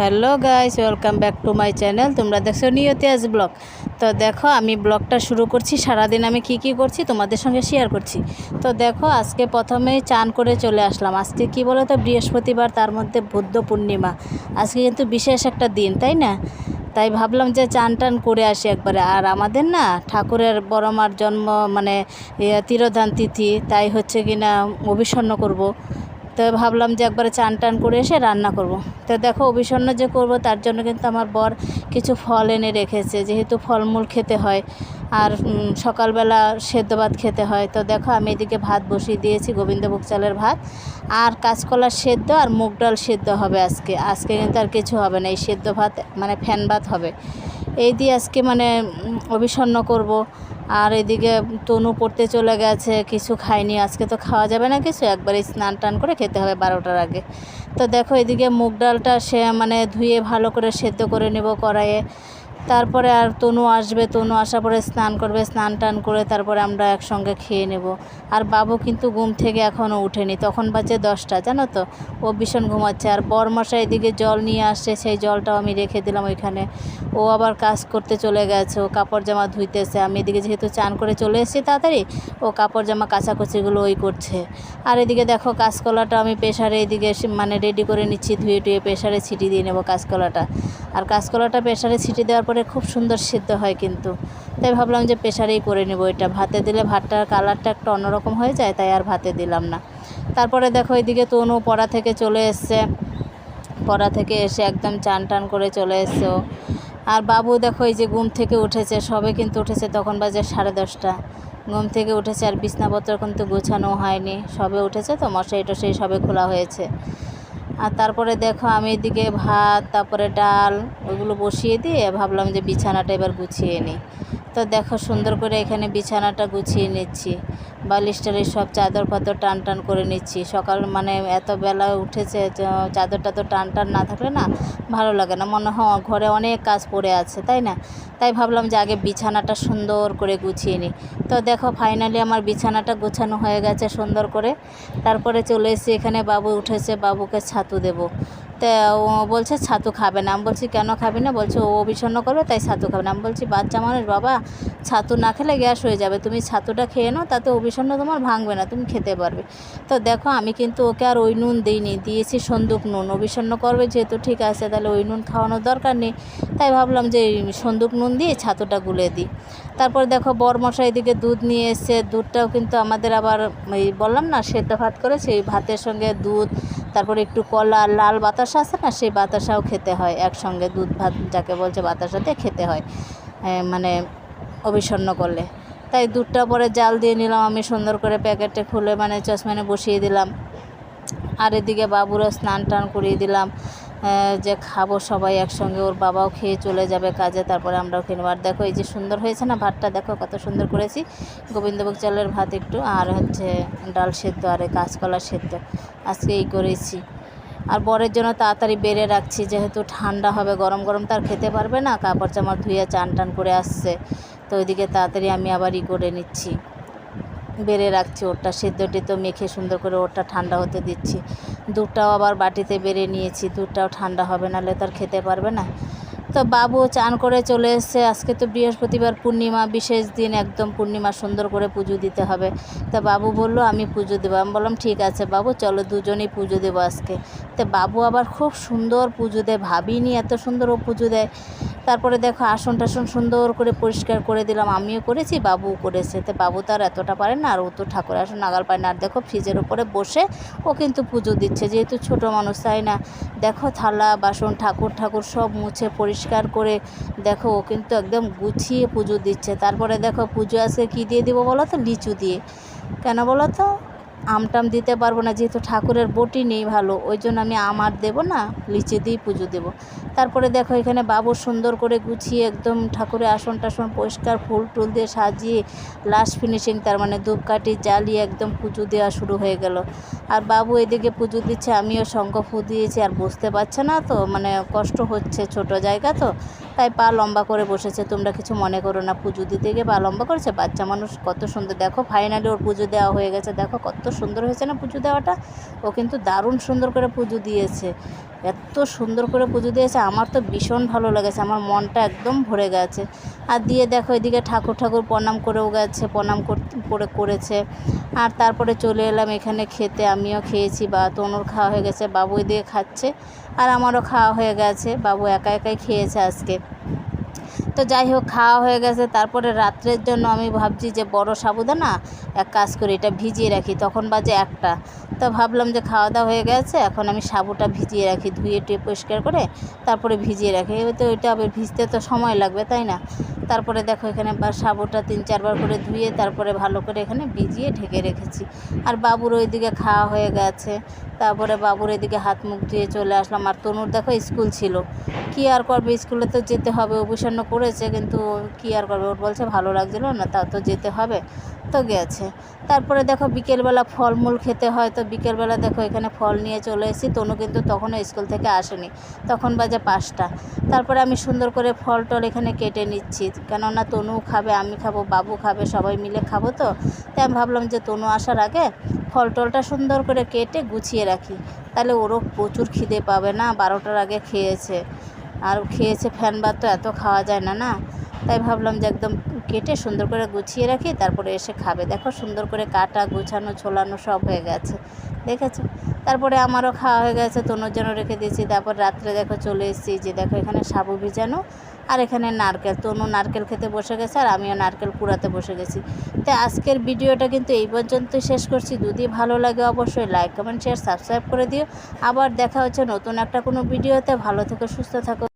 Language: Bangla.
Hello guys, welcome back to my channel. তোমরা দেখছ নিয়তিয়াজ ব্লগ। তো দেখো, আমি ব্লগটা শুরু করছি। সারাদিন আমি কি কি করছি তোমাদের সঙ্গে শেয়ার করছি। তো দেখো, আজকে প্রথমেই চান করে চলে আসলাম। আজকে কি বলো তো বৃহস্পতিবার, তার মধ্যে বুদ্ধ পূর্ণিমা। আজকে কিন্তু বিশেষ একটা দিন, তাই না? তাই ভাবলাম যে চান টান করে আসি একবারে। আর আমাদের না, ঠাকুরের বড়মার জন্ম মানে তিরোধান তিথি, তাই হচ্ছে কি না অভিসন্ন করব। তো ভাবলাম যে একবারে চান টান করে এসে রান্না করব। তো দেখো অভিসন্ন যে করব তার জন্য কিন্তু আমার বর কিছু ফল এনে রেখেছে, যেহেতু ফলমূল খেতে হয় আর সকালবেলা সেদ্ধ ভাত খেতে হয়। তো দেখো আমি এদিকে ভাত বসিয়ে দিয়েছি, গোবিন্দভোগ চালের ভাত। আর কাঁচকলা সেদ্ধ আর মুগ ডাল সেদ্ধ হবে আজকে। আজকে কিন্তু আর কিছু হবে না, এই সেদ্ধ ভাত মানে ফ্যান ভাত হবে। এই দিয়ে আজকে মানে অভিসন্ন করব। আর এদিকে তনু পড়তে চলে গেছে, কিছু খায়নি, আজকে তো খাওয়া যাবে না কিছু। একবারে স্নান টান করে খেতে হবে বারোটার আগে। তো দেখো এদিকে মুগ ডালটা সে মানে ধুয়ে ভালো করে সেদ্ধ করে নেব কড়াইয়ে। তারপরে আর তনু আসবে, তনু আসার পরে স্নান করবে, স্নান টান করে তারপরে আমরা একসঙ্গে খেয়ে নেব। আর বাবু কিন্তু ঘুম থেকে এখনও উঠেনি, তখন বাজে দশটা, জানো তো? ও ভীষণ ঘুমাচ্ছে। আর বরমশা এদিকে জল নিয়ে আসছে, সেই জলটাও আমি রেখে দিলাম ওইখানে। ও আবার কাজ করতে চলে গেছে, ও কাপড় জামা ধুইতেছে। আমি এদিকে যেহেতু চান করে চলে এসেছি তাড়াতাড়ি, ও কাপড় জামা কাচাকুচিগুলো ওই করছে। আর এদিকে দেখো কাঁচকলাটা আমি প্রেশারে এদিকে মানে রেডি করে নিচ্ছি, ধুয়ে টুয়ে প্রেশারে ছিটি দিয়ে নেব কাঁচকলাটা। আর কাঁচকলাটা প্রেশারে ছিটি দেওয়ার পরে খুব সুন্দর সিদ্ধ হয় কিন্তু। তাই ভাবলাম যে প্রেশারেই করে নেব এটা। ভাতে দিলে ভাতটার কালারটা একটু অন্যরকম হয়ে যায়, তাই আর ভাতে দিলাম না। তারপরে দেখো এদিকে তনু পড়া থেকে চলে এসছে। পড়া থেকে এসে একদম চান টান করে চলে এসছে। আর বাবু দেখো এই যে ঘুম থেকে উঠেছে, সবে কিন্তু উঠেছে তখন বাজে সাড়ে দশটা। ঘুম থেকে উঠেছে আর বিছনাপত্র কিন্তু গোছানো হয়নি। সবে উঠেছে তো মশারি টশাই সবে খোলা হয়েছে। আর তারপরে দেখো আমি এদিকে ভাত, তারপরে ডাল ওইগুলো বসিয়ে দিয়ে ভাবলাম যে বিছানাটা এবার গুছিয়ে নিই। তো দেখো সুন্দর করে এখানে বিছানাটা গুছিয়ে নিচ্ছি। বালিশ টালিশ সব চাদর ফাদর টান টান করে নিচ্ছি। সকাল মানে এত বেলা উঠেছে চাদরটা তো টান টান না থাকলে না ভালো লাগে না। মনে হয় ঘরে অনেক কাজ পড়ে আছে, তাই না? তাই ভাবলাম যে আগে বিছানাটা সুন্দর করে গুছিয়ে নিই। তো দেখো ফাইনালি আমার বিছানাটা গোছানো হয়ে গেছে সুন্দর করে। তারপরে চলে এসেছি এখানে বাবু উঠেছে, বাবুকে ছাতু দেবো। তা ও বলছে, ছাতু খাবে না। আমি বলছি, কেন খাবি না? বলছে, ও অবিষণ্ণ করবে, তাই ছাতু খাবে না। আমি বলছি, বাচ্চা মানুষ, বাবা, ছাতু না খেলে গ্যাস হয়ে যাবে। তুমি ছাতুটা খেয়ে নাও, তাতে অবিষণ্ণ তোমার ভাঙবে না, তুমি খেতে পারবে। তো দেখো, আমি কিন্তু ওকে আর ওই নুন দিইনি, দিয়েছি সন্দুক নুন। অবিষণ্ণ করবে যেহেতু ঠিক আছে, তাহলে ওই নুন খাওয়ানোর দরকার নেই। তাই ভাবলাম যে এই সন্দুক নুন দিয়ে ছাতুটা গুলে দিই। তারপর দেখো, বরমশাই এদিকে দুধ নিয়ে এসছে। দুধটাও কিন্তু আমাদের আবার, এই বললাম না, সেদ্ধ ভাত করে সেই ভাতের সঙ্গে দুধ তারপরে একটু কলা, লাল বাতাসা আছে না, সেই বাতাসাও খেতে হয়। একসঙ্গে দুধ ভাত যাকে বলছে বাতাসাতে খেতে হয়। মানে অবিষণ্ণ করলে। তাই দুধটা পরে জাল দিয়ে নিলাম আমি, সুন্দর করে প্যাকেটে খুলে মানে চশমানে বসিয়ে দিলাম। আর এদিকে বাবুরও স্নান টান করিয়ে দিলাম। যে খাব সবাই একসঙ্গে, ওর বাবাও খেয়ে চলে যাবে কাজে, তারপরে আমরাও খেয়ে আর দেখো এই যে সুন্দর হয়েছে না ভাতটা, দেখো কত সুন্দর করেছি। গোবিন্দভোগ চালের ভাত একটু, আর হচ্ছে ডাল সেদ্ধ, আর কাঁচকলা সেদ্ধ। আজকে এই করেছি। আর বরের জন্য তাড়াতাড়ি বেড়ে রাখছি, যেহেতু ঠান্ডা হবে, গরম গরম তার খেতে পারবে না। কাপড় চামড় ধুয়ে চান টান করে আসছে। তো ওইদিকে তাড়াতাড়ি আমি আবার ই করে নিচ্ছি। বেড়ে রাখছি ওরটা। সেদ্ধটি তো মেখে সুন্দর করে ওরটা ঠান্ডা হতে দিচ্ছি। দুধটাও আবার বাটিতে বেড়ে নিয়েছি। দুধটাও ঠান্ডা হবে, নাহলে তার খেতে পারবে না। তো বাবু চান করে চলে এসছে। আজকে তো বৃহস্পতিবার পূর্ণিমা, বিশেষ দিন একদম পূর্ণিমা সুন্দর করে পুজো দিতে হবে। তা বাবু বলল, আমি পুজো দেবো। আমি বললাম, ঠিক আছে বাবু, চলো দুজনেই পুজো দেবো আজকে। তো বাবু আবার খুব সুন্দর পুজো দেয়, ভাবিনি এত সুন্দর ও পুজো দেয়। তারপরে দেখো আসন টাসন সুন্দর করে পরিষ্কার করে দিলাম, আমিও করেছি, বাবুও করেছে। তো বাবু তো আর এতটা পারে না, আর ও তো ঠাকুর আসন নাগাল পায় না। আর দেখো ফ্রিজের উপরে বসে ও কিন্তু পুজো দিচ্ছে, যেহেতু ছোট মানুষ, তাই না? দেখো থালা, বাসন, ঠাকুর ঠাকুর সব মুছে পরিষ্কার করে দেখো, ও কিন্তু একদম গুছিয়ে পুজো দিচ্ছে। তারপরে দেখো পুজো আসে কি দিয়ে দেবো বলো তো? লিচু দিয়ে। কেন বলো তো? আমটাম দিতে পারব না, যেহেতু ঠাকুরের বটি নেই ভালো, ওই জন্য আমি আমার দেবো না, লিচু দিয়েই পুজো দেবো। তারপরে দেখো এখানে বাবু সুন্দর করে গুছিয়ে একদম ঠাকুরের আসন টাসন পরিষ্কার ফুল টুল দিয়ে সাজিয়ে লাস্ট ফিনিশিং তার মানে ধূপকাঠি জ্বালিয়ে একদম পুজো দেওয়া শুরু হয়ে গেল। আর বাবু এদিকে পুজো দিচ্ছে, আমিও শঙ্খ ফু দিয়েছি, আর বুঝতে পারছে না তো মানে কষ্ট হচ্ছে ছোট জায়গা তো, তাই পা লম্বা করে বসেছে, তোমরা কিছু মনে করো না, পুজো দিতে গিয়ে পা লম্বা করেছে, বাচ্চা মানুষ কত সুন্দর, দেখো ফাইনালি ওর পুজো দেওয়া হয়ে গেছে, দেখো কত সুন্দর হয়েছে না পুজো দেওয়াটা? ও কিন্তু দারুণ সুন্দর করে পুজো দিয়েছে। এত সুন্দর করে পুজো দিয়েছে, আমার তো ভীষণ ভালো লেগেছে, আমার মনটা একদম ভরে গেছে। আর দিয়ে দেখো এদিকে ঠাকুর ঠাকুর প্রণাম করেও গেছে, প্রণাম করে করেছে। আর তারপরে চলে এলাম এখানে খেতে, আমিও খেয়েছি, বা তনুর খাওয়া হয়ে গেছে বাবু এদিকে খাচ্ছে, আর আমারও খাওয়া হয়ে গেছে, বাবু একা একাই খেয়েছে আজকে। তো যাই হোক, খাওয়া হয়ে গেছে। তারপরে রাত্রের জন্য আমি ভাবছি যে বড় সাবুদানা, এক কাজ করি, এটা ভিজিয়ে রাখি। তখন বাজে একটা। তো ভাবলাম যে খাওয়া দাওয়া হয়ে গেছে, এখন আমি সাবুটা ভিজিয়ে রাখি, ধুয়ে টুয়ে পরিষ্কার করে তারপরে ভিজিয়ে রাখি। এবার তো ওইটা আবার ভিজতে তো সময় লাগবে, তাই না? তারপরে দেখো এখানে সাবুটা তিন চারবার করে ধুয়ে তারপরে ভালো করে এখানে ভিজিয়ে ঢেকে রেখেছি। আর বাবুর ওইদিকে খাওয়া হয়ে গেছে। তারপরে বাবুর এদিকে হাত মুখ ধুয়ে চলে আসলাম। আর তনুর দেখো স্কুল ছিল। কি আর করবে? স্কুলে তো যেতে হবে। অবসন্ন করেছে, কিন্তু কি আর করবে? ওর বলছে, ভালো লাগছিল না, তা তো যেতে হবে। তো গেছে। তারপরে দেখো বিকেলবেলা ফলমূল খেতে হয়। তো বিকেলবেলা দেখো এখানে ফল নিয়ে চলে এসেছি। তনু কিন্তু তখনও স্কুল থেকে আসেনি। তখন বাজে পাঁচটা। তারপরে আমি সুন্দর করে ফল টল এখানে কেটে নিচ্ছি। কেননা তনু খাবে, আমি খাব, বাবু খাবে, সবাই মিলে খাব তো। তাই আমি ভাবলাম যে তনু আসার আগে ফল টলটা সুন্দর করে কেটে গুছিয়ে রাখি। তাহলে ওরও প্রচুর খিদে পাবে না? বারোটার আগে খেয়েছে। আর খেয়েছে ফ্যান বার তো এত খাওয়া যায় না না? তাই ভাবলাম যে একদম কেটে সুন্দর করে গুছিয়ে রাখি, তারপরে এসে খাবে। দেখো সুন্দর করে কাটা, গুছানো, ছোলানো সব হয়ে গেছে। দেখেছ? তারপরে আমারও খাওয়া হয়ে গেছে, তনুর জন্য রেখে দিয়েছি। তারপর রাত্রে দেখো চলে এসেছি যে দেখো এখানে সাবু ভিজানো আর এখানে নারকেল। তনু নারকেল খেতে বসে গেছে আর আমিও নারকেল কুড়াতে বসে গেছি। তো আজকের ভিডিওটা কিন্তু এই পর্যন্তই শেষ করছি। যদি ভালো লাগে অবশ্যই লাইক কমেন্ট শেয়ার সাবস্ক্রাইব করে দিও। আবার দেখা হচ্ছে নতুন একটা কোনো ভিডিওতে। ভালো থেকো, সুস্থ থাকো।